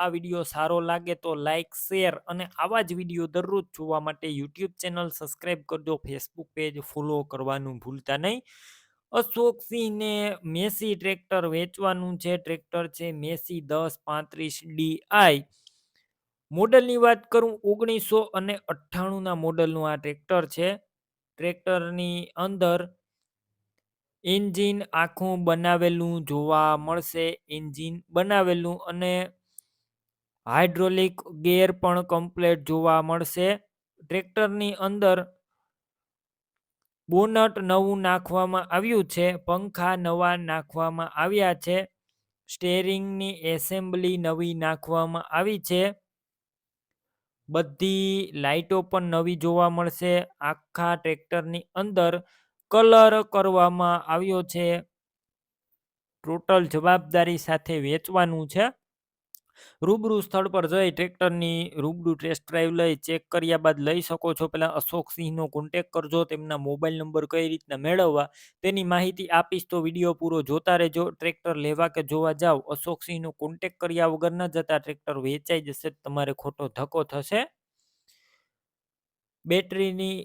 આ વીડિયો સારો લાગે તો લાઇક શેર અને આવા જ વીડિયો દરરોજ જોવા માટે યુટ્યુબ ચેનલ સબસ્ક્રાઈબ કરજો. ફેસબુક પેજ ફોલો કરવાનું ભૂલતા નહીં. અશોક સિંહને મેસી ટ્રેક્ટર વેચવાનું છે. ટ્રેક્ટર છે મેસી દસ પાંત્રીસ ડીઆઈ મોડલની વાત કરું ઓગણીસો અને અઠ્ઠાણુંના મોડલનું આ ટ્રેક્ટર છે. ટ્રેક્ટરની અંદર એન્જિન આખું બનાવેલું જોવા મળશે. એન્જિન બનાવેલું અને હાઇડ્રોલિક ગેર પણ કમ્પ્લેટ જોવા મળશે. ટ્રેક્ટરની અંદર બોનટ નવું નાખવામાં આવ્યું છે, પંખા નવા નાખવામાં આવ્યા છે, સ્ટેરિંગની એસેમ્બલી નવી નાખવામાં આવી છે, બધી લાઈટો પણ નવી જોવા મળશે. આખા ટ્રેક્ટરની અંદર કલર કરવામાં આવ્યો છે. ટોટલ જવાબદારી સાથે વેચવાનું છે. રૂબરૂ સ્થળ પર જઈ ટ્રેક્ટરની રૂબરૂ ટેસ્ટ ડ્રાઈવ લઈ, ચેક કર્યા બાદ લઈ શકો છો. પહેલાં અશોક સિંહનો કોન્ટેક કરજો, તેમના મોબાઈલ નંબર કઈ રીતના મેળવવા, તેની માહિતી આપીશ તો વીડિયો પૂરો જોતા રહેજો. ટ્રેક્ટર લેવા કે જોવા જાઓ અશોક સિંહનો કોન્ટેક કર્યા વગર ન જતા ટ્રેક્ટર વેચાઈ જશે, તમારે ખોટો ધક્કો થશે. બેટરીની,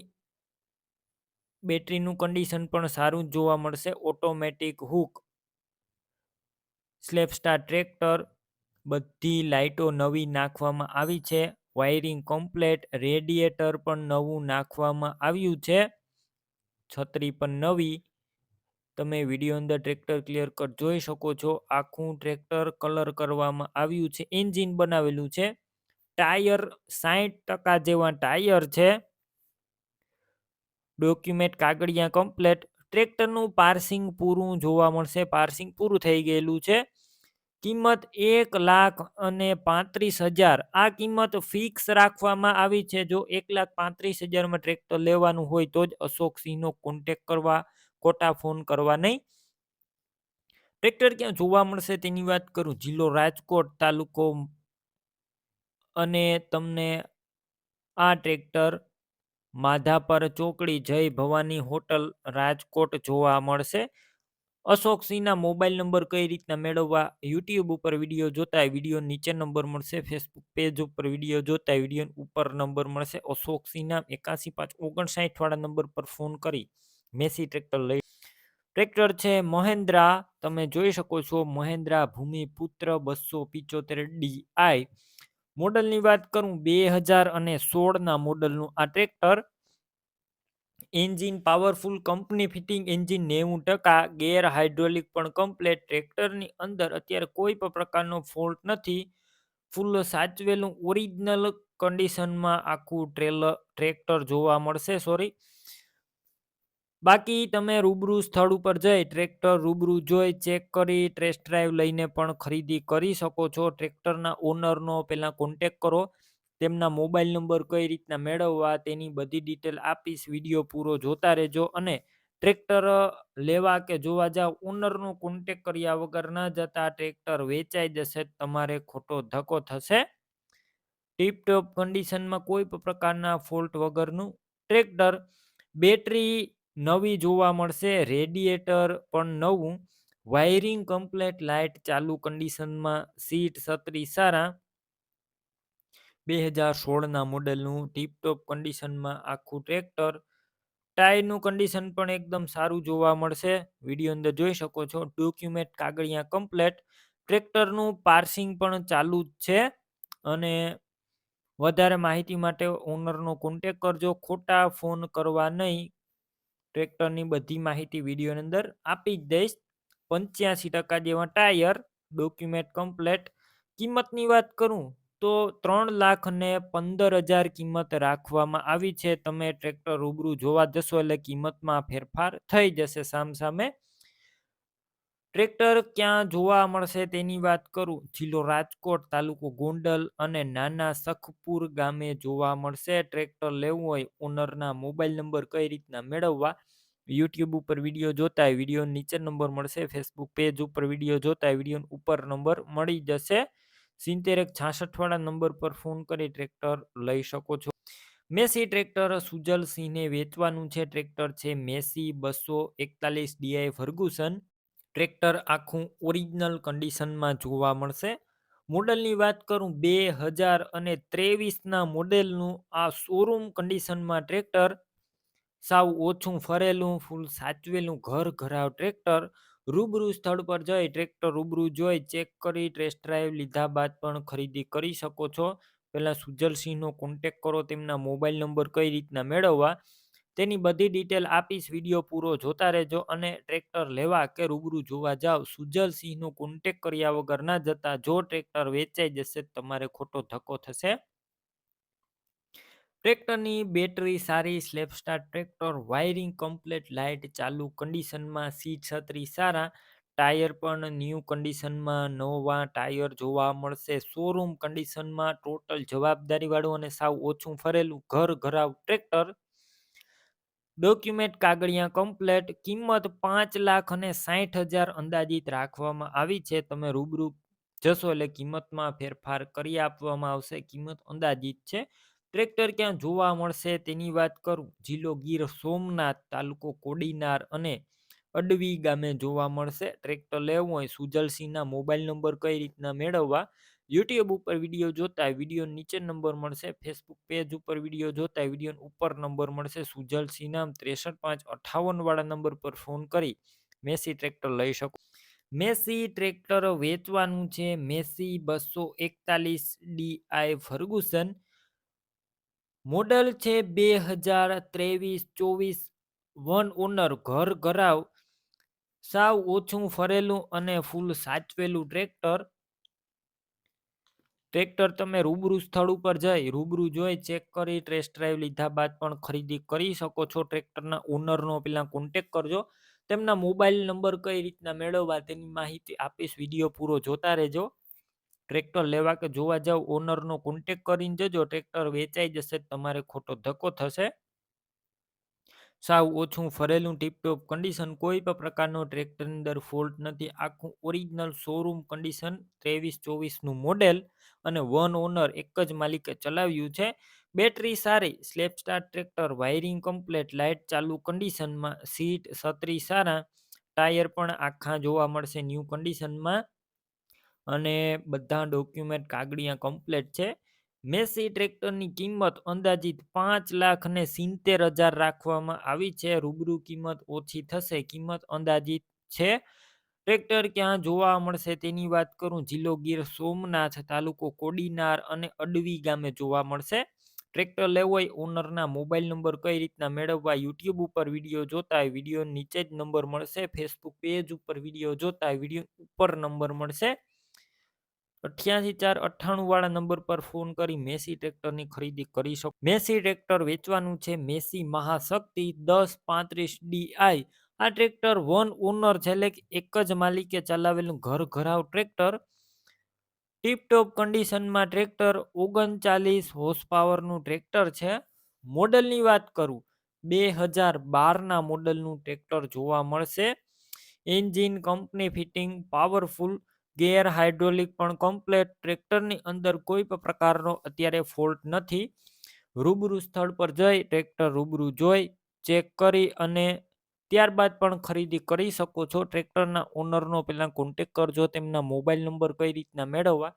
બેટરીનું કન્ડિશન પણ સારું જોવા મળશે. ઓટોમેટિક હુક સ્લેપસ્ટાર ટ્રેક્ટર બધી લાઇટો નવી નાખવામાં આવી છે. વાયરિંગ કમ્પ્લેટ, રેડિએટર પણ નવું નાખવામાં આવ્યું છે. છત્રી પણ નવી. તમે વીડિયો અંદર ટ્રેક્ટર ક્લિયર કટ જોઈ શકો છો. આખું ટ્રેક્ટર કલર કરવામાં આવ્યું છે. એન્જિન બનાવેલું છે. ટાયર સાઠ ટકા જેવા ટાયર છે. ડોક્યુમેન્ટ કાગળિયા કમ્પ્લેટ. ટ્રેક્ટરનું પાર્સિંગ પૂરું જોવા મળશે. પાર્સિંગ પૂરું થઈ ગયેલું છે. કિંમત એક લાખ અને પાંત્રીસ હજાર. આ કિંમત ફિક્સ રાખવામાં આવી છે. જો એક લાખ પાંત્રીસ હજારમાં ટ્રેક્ટર લેવાનું હોય તો જ અશોક કોન્ટેક કરવા કોટા ફોન કરવા નહીં. ટ્રેક્ટર ક્યાં જોવા મળશે તેની વાત કરું? જિલ્લો રાજકોટ તાલુકો અને તમને આ ટ્રેક્ટર માધાપર ચોકડી જય ભવાની હોટલ રાજકોટ જોવા મળશે. અશોક સિંહના મોબાઈલ નંબર કઈ રીતના મેળવવા? યુટ્યુબ ઉપર વીડિયો જોતા વીડિયો નીચે નંબર મળશે. ફેસબુક પેજ ઉપર વીડિયો જોતા વીડિયો ઉપર નંબર મળશે. અશોક સિંહના એકાસી પાંચ ઓગણસાઠ વાળા નંબર પર ફોન કરી મેસી ટ્રેક્ટર લઈ. ટ્રેક્ટર છે મહેન્દ્રા. તમે જોઈ શકો છો મહેન્દ્રા ભૂમિપુત્ર બસો પિચોતેર ડીઆઈ મોડલની વાત કરું બે હજાર અને સોળના મોડલનું આ tractor engine powerful, company fitting engine નેવું ટકા, ગેર હાઇડ્રોલિક પણ કમ્પ્લેટ. ટ્રેક્ટરની અંદર અત્યારે કોઈ પણ પ્રકારનો ફોલ્ટ નથી. ફૂલ સાચવેલું ઓરિજિનલ કન્ડિશનમાં આખું ટ્રેલર ટ્રેક્ટર જોવા મળશે, સોરી. બાકી તમે રૂબરૂ સ્થળ ઉપર જઈ ટ્રેક્ટર રૂબરૂ જોઈ, ચેક કરી, ટેસ્ટ ડ્રાઈવ લઈને પણ ખરીદી કરી શકો છો. ટ્રેક્ટરના ઓનરનો પહેલાં કોન્ટેક કરો. તેમના મોબાઈલ નંબર કઈ રીતના મેળવવા તેની બધી ડિટેલ આપીશ. વીડિયો પૂરો જોતા રહેજો અને ટ્રેક્ટર લેવા કે જોવા જાવ ઓનરનો કોન્ટેક કર્યા વગર ન જતા ટ્રેક્ટર વેચાઈ જશે તમારે ખોટો ધક્કો થશે. ટીપટોપ કન્ડિશનમાં કોઈ પણ પ્રકારના ફોલ્ટ વગરનું ટ્રેક્ટર બેટરી નવી જોવા મળશે રેડિએટર પણ નવું, વાયરિંગ કમ્પ્લેટ, લાઇટ ચાલુ કન્ડિશનમાં, સીટ છત્રી સારા બે હજાર સોળના મોડેલનું ટીપટોપ કન્ડિશનમાં આખું ટ્રેક્ટર ટાયરનું કન્ડિશન પણ એકદમ સારું જોવા મળશે. વીડિયો અંદર જોઈ શકો છો, ડોક્યુમેન્ટ કાગળિયા કમ્પ્લેટ. ટ્રેક્ટરનું પાર્સિંગ પણ ચાલુ જ છે અને વધારે માહિતી માટે ઓનરનો કોન્ટેક કરજો. ખોટા ફોન કરવા નહીં. ટ્રેક્ટરની બધી માહિતી વિડીયોની અંદર આપી જ દઈશ. પંચ્યાસી ટકા જેવા ટાયર, ડોક્યુમેન્ટ કમ્પ્લેટ. કિંમતની વાત કરું તો ત્રણ લાખ ને પંદર હજાર કિંમત રાખવામાં આવી છે. તમે ટ્રેક્ટર રૂબરૂ જોવા જશો એટલે કિંમતમાં ફેરફાર થઈ જશે સામસામે. ટ્રેક્ટર ક્યાં જોવા મળશે તેની વાત કરું? જિલ્લો રાજકોટ, તાલુકો ગોંડલ અને નાના સખપુર ગામે જોવા મળશે. ટ્રેક્ટર લેવું હોય ઓનરના મોબાઈલ નંબર કઈ રીતના મેળવવા? યુટ્યુબ ઉપર વીડિયો જોતા વીડિયો નીચે નંબર મળશે. ફેસબુક પેજ ઉપર વીડિયો જોતા વીડિયો ઉપર નંબર મળી જશે. સિત્તેર એક છાસઠ વાળા નંબર પર ફોન કરી ટ્રેક્ટર લઈ શકો છો. મેસી ટ્રેક્ટર સુજલ સિંહને વેચવાનું છે. ટ્રેક્ટર છે મેસી બસો એકતાલીસ ડીઆઈ ફર્ગુસન. ટ્રેક્ટર આખું ઓરિજિનલ કન્ડિશનમાં જોવા મળશે. મોડલની વાત કરું બે હજાર અને ત્રેવીસના મોડેલનું. આ શોરૂમ કન્ડિશનમાં ટ્રેક્ટર સાવ ઓછું ફરેલું, ફૂલ સાચવેલું, ઘર ઘરાવ ટ્રેક્ટર રૂબરૂ સ્થળ પર જઈ, ટ્રેક્ટર રૂબરૂ જોઈ, ચેક કરી, ટેસ્ટ ડ્રાઈવ લીધા બાદ પણ ખરીદી કરી શકો છો. પહેલાં સુજલસિંહનો કોન્ટેક કરો, તેમના મોબાઈલ નંબર કઈ રીતના મેળવવા, તેની બધી ડિટેલ આપીશ. વીડિયો પૂરો જોતા રહેજો અને ટ્રેક્ટર લેવા કે રૂબરૂ જોવા જાવ, સુજલસિંહનો કોન્ટેક કર્યા વગર ના જતા જો ટ્રેક્ટર વેચાઈ જશે તમારે ખોટો ધક્કો થશે. ટ્રેક્ટરની બેટરી સારી, self start tractor, wiring complete, light ચાલુ કન્ડિશનમાં સીટ છત્રી સારા, ટાયર પણ ન્યૂ કન્ડિશનમાં નવા ટાયર જોવા મળશે. શોરૂમ કન્ડિશનમાં ટોટલ જવાબદારીવાળું અને સાવ ઓછું ફરેલું ઘર ઘરાવ ટ્રેક્ટર. ડોક્યુમેન્ટ કાગળિયા કમ્પ્લેટ, કિંમત પાંચ લાખ અને સાઠ હજાર અંદાજિત રાખવામાં આવી છે. તમે રૂબરૂ જશો એટલે કિંમતમાં ફેરફાર કરી આપવામાં આવશે. કિંમત અંદાજિત છે. ટ્રેક્ટર ક્યાં જોવા મળશે તેની વાત કરું? જિલ્લો ગીર સોમનાથ તાલુકો કોડીનાર અને અડવી ગામે જોવા મળશે. ટ્રેક્ટર લેવું હોય સુજલસિંહના મોબાઈલ નંબર કઈ રીતના મેળવવા? યુટ્યુબ ઉપર વીડિયો જોતા વીડિયો નીચે નંબર મળશે. ફેસબુક પેજ ઉપર વીડિયો જોતા વીડિયો ઉપર નંબર મળશે. સુજલસિંહ નામ ત્રેસઠ પાંચ અઠાવન વાળા નંબર પર ફોન કરી મેસી ટ્રેક્ટર લઈ શકો. મેસી ટ્રેક્ટર વેચવાનું છે. મેસી બસો એકતાલીસ ડીઆઈ ફર્ગુસન મોડલ છે બે હજાર ત્રેવીસ ચોવીસ. વન ઓનર ઘર ઘરાવ. સાવ ઓછું ફરેલું અને ફૂલ સાચવેલું ટ્રેક્ટર. ટ્રેક્ટર તમે રૂબરૂ સ્થળ ઉપર જઈ, રૂબરૂ જોઈ, ચેક કરી, ટેસ્ટ ડ્રાઈવ લીધા બાદ પણ ખરીદી કરી શકો છો. ટ્રેક્ટરના ઓનરનો પહેલાં કોન્ટેક કરજો. તેમના મોબાઈલ નંબર કઈ રીતના મેળવવા તેની માહિતી આપીશ. વીડિયો પૂરો જોતા રહેજો. ટ્રેક્ટર લેવા કે જોવા જાવ ઓનરનો કોન્ટેક કરીને જજો, ટ્રેક્ટર વેચાઈ જશે, તમારે ખોટો ધક્કો થશે. સાવ ઓછું ફરેલું ટીપટોપ કન્ડિશન કોઈ પણ પ્રકારનો ટ્રેક્ટરની અંદર ફોલ્ટ નથી. આખું ઓરિજિનલ શોરૂમ કન્ડિશન ત્રેવીસ ચોવીસનું મોડેલ અને વન ઓનર એક જ માલિકે ચલાવ્યું છે. બેટરી સારી self start tractor wiring complete light ચાલુ કન્ડિશનમાં સીટ છત્રી સારા ટાયર પણ આખા જોવા મળશે ન્યૂ કન્ડિશનમાં અને બધા ડોક્યુમેન્ટ કાગળિયા કમ્પ્લેટ છે. મેસી ટ્રેક્ટરની કિંમત અંદાજિત પાંચ લાખ ને સિત્તેર હજાર રાખવામાં આવી છે. રૂબરૂ કિંમત ઓછી થશે, કિંમત અંદાજિત છે. ટ્રેક્ટર ક્યાં જોવા મળશે તેની વાત કરું, જિલ્લો ગીર સોમનાથ તાલુકો કોડીનાર અને અડવી ગામે જોવા મળશે. ટ્રેક્ટર લેવો હોય ઓનરના મોબાઈલ નંબર કઈ રીતના મેળવવા યુટ્યુબ ઉપર વીડિયો જોતા હોય વીડિયો નીચે જ નંબર મળશે, ફેસબુક પેજ ઉપર વીડિયો જોતા હોય વીડિયો ઉપર નંબર મળશે. અઠ્યાસી ચાર અઠ્ઠાણું વાળા નંબર પર ફોન કરી મેસી ટ્રેક્ટરની ખરીદી કરી શકો. મેસી ટ્રેક્ટર વેચવાનું છે. મેસી મહાશક્તિ દસ પાંત્રીસ ડીઆઈ આ ટ્રેક્ટર વન ઓનર છે. એટલે એક જ માલિકે ચલાવેલું ઘર ઘરાવ ટ્રેક્ટર. ટીપટોપ કન્ડિશનમાં ટ્રેક્ટર ઓગણચાલીસ હોર્સ પાવરનું ટ્રેક્ટર છે. મોડલની વાત કરું. બે હજાર બારના મોડલનું ટ્રેક્ટર જોવા મળશે. Engine company fitting powerful gear hydraulic પણ કમ્પ્લેટ ટ્રેક્ટરની અંદર કોઈ પણ પ્રકારનો અત્યારે ફોલ્ટ નથી. રૂબરૂ સ્થળ પર જઈ ટ્રેક્ટર રૂબરૂ જોઈ, ચેક કરી અને ત્યારબાદ પણ ખરીદી કરી શકો છો. ટ્રેક્ટરના ઓનરનો પહેલાં કોન્ટેક કરજો, તેમના મોબાઈલ નંબર કઈ રીતના મેળવવા,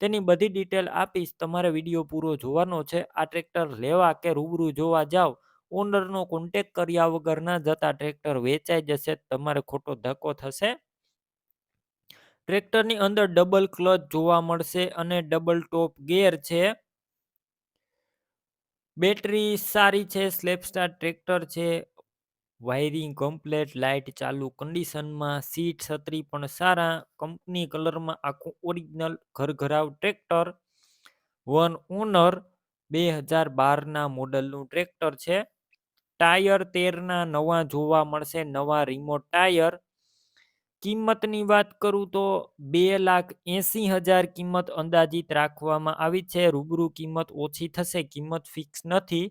તેની બધી ડિટેલ આપીશ. તમારે વીડિયો પૂરો જોવાનો છે. આ ટ્રેક્ટર લેવા કે રૂબરૂ જોવા જાઓ ઓનરનો કોન્ટેક કર્યા વગર ના જતા ટ્રેક્ટર વેચાઈ જશે, તમારે ખોટો ધક્કો થશે. ટ્રેક્ટરની અંદર ડબલ ક્લચ જોવા મળશે અને ડબલ ટોપ ગેર છે. બેટરી સારી છે સ્લેપ સ્ટાર ટ્રેક્ટર છે. વાયરિંગ કમ્પ્લેટ લાઇટ ચાલુ કન્ડિશનમાં સીટ છત્રી પણ સારા. કંપની કલરમાં આખું ઓરિજિનલ ઘરઘરાવ ટ્રેક્ટર. વન ઓનર બે હજાર બારના મોડલનું ટ્રેક્ટર છે. ટાયર તેરના નવા જોવા મળશે, નવા રિમોટ ટાયર કિંમતની વાત કરું તો બે લાખ એંસી હજાર કિંમત અંદાજિત રાખવામાં આવી છે. રૂબરૂ કિંમત ઓછી થશે, કિંમત ફિક્સ નથી.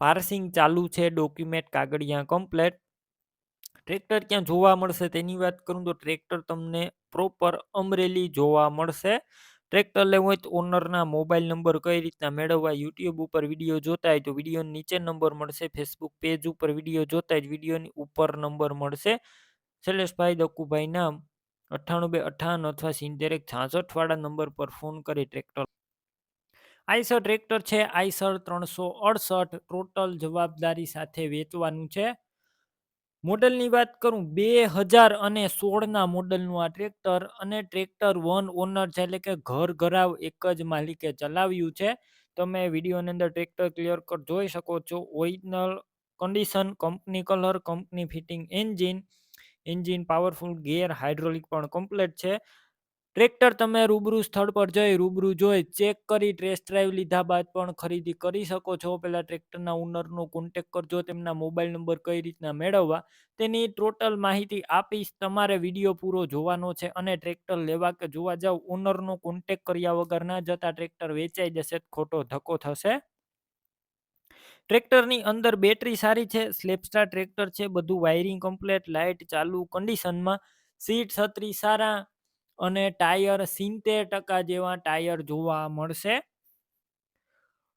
પાર્સિંગ ચાલુ છે, ડોક્યુમેન્ટ કાગળિયા કમ્પ્લેટ ટ્રેક્ટર ક્યાં જોવા મળશે તેની વાત કરું તો ટ્રેક્ટર તમને પ્રોપર અમરેલી જોવા મળશે. ટ્રેક્ટર લેવું હોય તો ઓનરના મોબાઈલ નંબર કઈ રીતના મેળવવા, યુટ્યુબ ઉપર વીડિયો જોતા હોય તો વીડિયો નીચે નંબર મળશે, ફેસબુક પેજ ઉપર વીડિયો જોતા હોય વિડીયોની ઉપર નંબર મળશે. શૈલેષભાઈ દકુભાઈ નામ, અઠ્ઠાણું બે અઠ્ઠાવન અથવા સિત્તેર એક છાસઠ વાળા નંબર પર ફોન કરી ટ્રેક્ટર આઈસર ટ્રેક્ટર છે, આઈસર ત્રણસો અડસઠ ટોટલ જવાબદારી સાથે વેચવાનું છે. મોડલની વાત કરું, બે હજાર અને સોળના મોડલનું આ ટ્રેક્ટર અને ટ્રેક્ટર વન ઓનર છે, એટલે કે ઘર ઘરાવ એક જ માલિકે ચલાવ્યું છે. તમે વિડીયોની અંદર ટ્રેક્ટર ક્લિયર કટ જોઈ શકો છો. Original condition, company colour, company fitting engine engine powerful, gear hydraulic પણ કમ્પ્લીટ છે. ટ્રેક્ટર તમે રૂબરૂ સ્થળ પર જઈ, રૂબરૂ જોઈ, ચેક કરી, ટેસ્ટ ડ્રાઈવ લીધા બાદ પણ ખરીદી કરી શકો છો. પહેલાં ટ્રેક્ટરના ઓનરનો કોન્ટેક કરજો, તેમના મોબાઈલ નંબર કઈ રીતના મેળવવા, તેની ટોટલ માહિતી આપીશ તમારે વીડિયો પૂરો જોવાનો છે અને ટ્રેક્ટર લેવા કે જોવા જાવ ઓનરનો કોન્ટેક કર્યા વગર ના જતા ટ્રેક્ટર વેચાઈ જશે, ખોટો ધક્કો થશે. ટ્રેક્ટરની અંદર બેટરી સારી છે, સ્લેપસ્ટાર ટ્રેક્ટર છે, બધું વાયરિંગ કમ્પ્લેટ, લાઇટ ચાલુ, કન્ડિશનમાં સીટ છત્રી સારા અને ટાયર સિત્તેર ટકા જેવા ટાયર જોવા મળશે.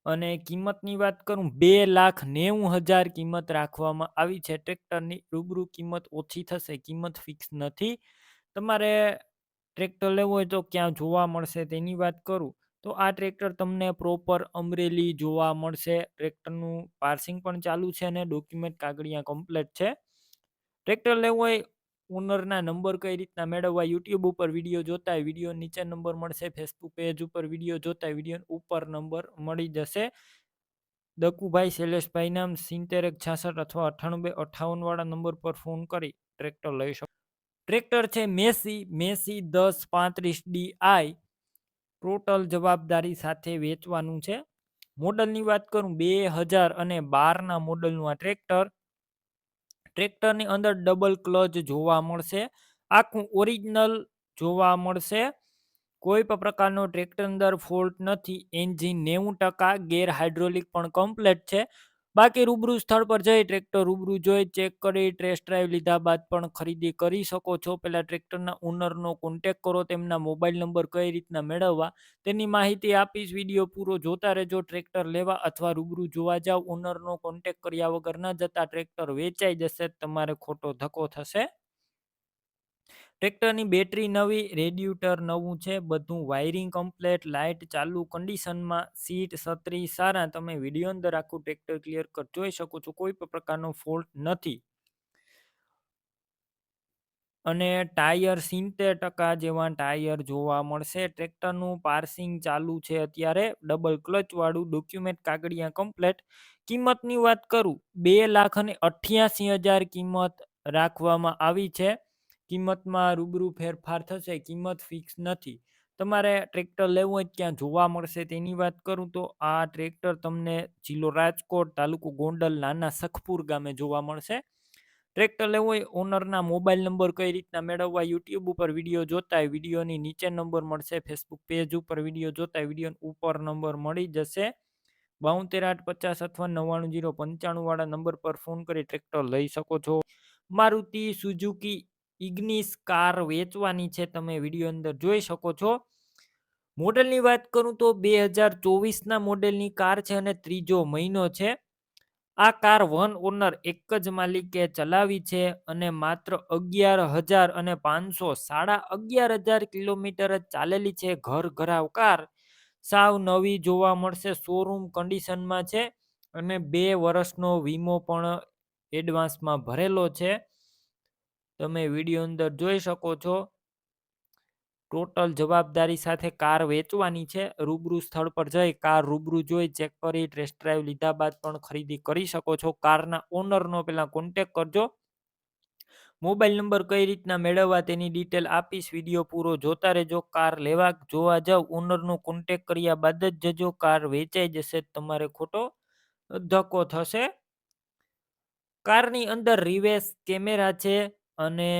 અને કિંમતની વાત કરું, બે લાખ નેવું હજાર કિંમત રાખવામાં આવી છે. ટ્રેક્ટરની રૂબરૂ કિંમત ઓછી થશે, કિંમત ફિક્સ નથી. તમારે ટ્રેક્ટર લેવું હોય તો ક્યાં જોવા મળશે તેની વાત કરું. તો આ ટ્રેક્ટર તમને પ્રોપર અમરેલી જોવા મળશે. ટ્રેક્ટરનું પાર્સિંગ પણ ચાલુ છે અને ડોક્યુમેન્ટ કાગળિયા કમ્પ્લેટ છે. ટ્રેક્ટર લેવું હોય, ઓનરના નંબર કઈ રીતના મેળવવા, યુટ્યુબ ઉપર વીડિયો જોતા હોય, વીડિયો નીચે નંબર મળશે, ફેસબુક પેજ ઉપર વીડિયો જોતા વીડિયો ઉપર નંબર મળી જશે. દકુભાઈ શૈલેષભાઈ નામ સિત્તેર એક છાસઠ અથવા અઠ્ઠાણું અઠ્ઠાવનવાળા વાળા નંબર પર ફોન કરી ટ્રેક્ટર લઈ શકો. ટ્રેક્ટર છે મેસી મેસી દસ પાંત્રીસ ડી આઈ. ટોટલ જવાબદારી સાથે વેચવાનું છે. મોડલની વાત કરું, બે હજાર અને બારના મોડલનું આ ટ્રેક્ટર. ટ્રેક્ટરની અંદર ડબલ ક્લચ જોવા મળશે. આખું ઓરિજિનલ જોવા મળશે. કોઈ પણ પ્રકારનો ટ્રેક્ટર અંદર ફોલ્ટ નથી. એન્જિન નેવું ટકા ગેર હાઇડ્રોલિક પણ કમ્પ્લેટ છે. બાકી રૂબરૂ સ્થળ પર જઈ ટ્રેક્ટર રૂબરૂ જોઈ, ચેક કરી ટેસ્ટ ડ્રાઈવ લીધા બાદ પણ ખરીદી કરી શકો છો. પહેલાં ટ્રેક્ટરના ઓનરનો કોન્ટેક કરો, તેમના મોબાઈલ નંબર કઈ રીતના મેળવવા, તેની માહિતી આપીશ. વીડિયો પૂરો જોતા રહેજો. ટ્રેક્ટર લેવા અથવા રૂબરૂ જોવા જાવ ઓનરનો કોન્ટેક કર્યા વગર ન જતા, ટ્રેક્ટર વેચાઈ જશે, તમારે ખોટો ધક્કો થશે. ટ્રેક્ટરની બેટરી નવી, રેડ્યુટર નવું છે, બધું વાયરિંગ કમ્પ્લેટ, લાઇટ ચાલુ, કન્ડિશનમાં સીટ છત્રી સારા. તમે વીડિયો અંદર આખું ટ્રેક્ટર ક્લિયર કર, જોઈ શકો છો, કોઈ પણ પ્રકારનો ફોલ્ટ નથી. અને ટાયર સિત્તેર ટકા જેવા ટાયર જોવા મળશે. ટ્રેક્ટરનું પાર્સિંગ ચાલુ છે અત્યારે. ડબલ ક્લચવાળું, ડોક્યુમેન્ટ કાગળિયા કમ્પ્લેટ. કિંમતની વાત કરું, બે લાખ અને અઠ્યાસી હજાર કિંમત રાખવામાં આવી છે. કિંમતમાં રૂબરૂ ફેરફાર થશે, કિંમત ફિક્સ નથી. તમારે ટ્રેક્ટર લેવું હોય ક્યાં જોવા મળશે. તેની વાત કરું તો આ ટ્રેક્ટર તમને જિલ્લો રાજકોટ તાલુકો ગોંડલ નાના સખપુર ગામે જોવા મળશે. ટ્રેક્ટર લેવું હોય ઓનરના મોબાઈલ નંબર કઈ રીતના મેળવવા યુટ્યુબ ઉપર વીડિયો જોતા વિડીયોની નીચે નંબર મળશે. ફેસબુક પેજ ઉપર વીડિયો જોતા વીડિયો ઉપર નંબર મળી જશે. બાઉતેર આઠ પચાસ અથવા નવ્વાણું જીરો પંચાણું વાળા નંબર પર ફોન કરી ટ્રેક્ટર લઈ શકો છો. મારુતિ સુઝુકી ઇગ્નિસ કાર વેચવાની છે તમે વીડિયો અંદર જોઈ શકો છો. મોડલની વાત કરું તો બે હજાર ચોવીસના મોડેલની કાર છે અને ત્રીજો મહિનો છે. આ કાર વન ઓનર એક જ માલિકે ચલાવી છે અને માત્ર અગિયાર હજાર અને પાંચસો સાડા અગિયાર હજાર કિલોમીટર જ ચાલેલી છે ઘર ઘરાવ કાર. સાવ નવી જોવા મળશે શોરૂમ કન્ડિશનમાં છે અને બે વર્ષનો વીમો પણ એડવાન્સમાં ભરેલો છે. તમે વીડિયો અંદર જોઈ શકો છો. ટોટલ જવાબદારી સાથે કાર વેચવાની છે. રૂબરૂ સ્થળ પર જઈ કાર રૂબરૂ જોઈ, ચેક કરી, ટેસ્ટ ડ્રાઈવ લીધા બાદ પણ ખરીદી કરી શકો છો. કારના ઓનરનો પહેલાં કોન્ટેક કરજો. મોબાઈલ નંબર કઈ રીતના મેળવવા તેની ડિટેલ આપીશ. વીડિયો પૂરો જોતા રહેજો. કાર લેવા જોવા જાવ, ઓનરનો કોન્ટેક કર્યા બાદ જ જજો. કાર વેચાઈ જશે, તમારે ખોટો ધક્કો થશે. કારની અંદર રિવેસ કેમેરા છે. અને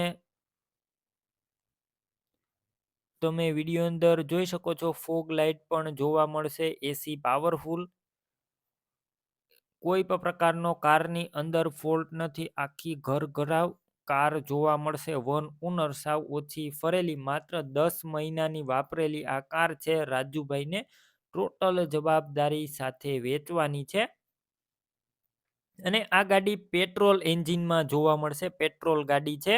તમે વીડિયો અંદર જોઈ શકો છો, ફોગ લાઇટ પણ જોવા મળશે, એસી પાવરફુલ. કોઈ પણ પ્રકારનો કારની અંદર ફોલ્ટ નથી, આખી ઘર ઘરાવ કાર જોવા મળશે, વન ઓનર સાવ ઓછી ફરેલી, માત્ર દસ મહિનાની વાપરેલી આ કાર છે, રાજુભાઈને ટોટલ જવાબદારી સાથે વેચવાની છે. અને આ ગાડી પેટ્રોલ એન્જિનમાં જોવા મળશે. પેટ્રોલ ગાડી છે.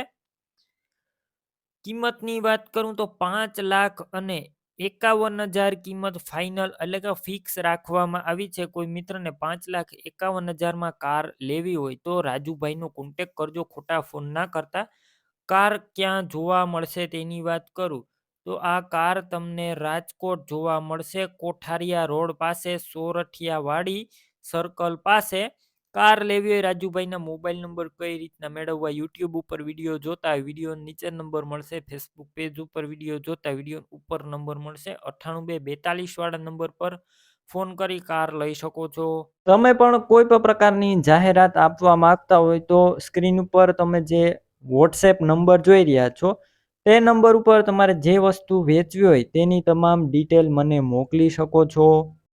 કિંમતની વાત કરું તો પાંચ લાખ અને એકાવન હજાર કિંમત ફાઇનલ એટલે કે ફિક્સ રાખવામાં આવી છે. કોઈ મિત્રને પાંચ લાખ એકાવન હજારમાં કાર લેવી હોય તો રાજુભાઈનો કોન્ટેક કરજો. ખોટા ફોન ના કરતા. કાર ક્યાં જોવા મળશે તેની વાત કરું તો આ કાર તમને રાજકોટ જોવા મળશે. કોઠારિયા રોડ પાસે, સોરઠિયાવાડી સર્કલ પાસે કાર લેવી હોય, રાજુભાઈના મોબાઈલ નંબર કઈ રીતના મેળવવા, યુટ્યુબ ઉપર વીડિયો જોતા વીડિયો નીચે નંબર મળશે, ફેસબુક પેજ ઉપર વીડિયો જોતા વીડિયો ઉપર નંબર મળશે, અઠ્ઠાણું બે બેતાલીસ વાળા નંબર પર ફોન કરી કાર લઈ શકો છો. તમે પણ કોઈ પણ પ્રકારની જાહેરાત આપવા માંગતા હોય તો સ્ક્રીન ઉપર તમે જે વોટ્સએપ નંબર જોઈ રહ્યા છો, તે નંબર ઉપર તમારે જે વસ્તુ વેચવી હોય તેની તમામ ડિટેલ મને મોકલી શકો છો.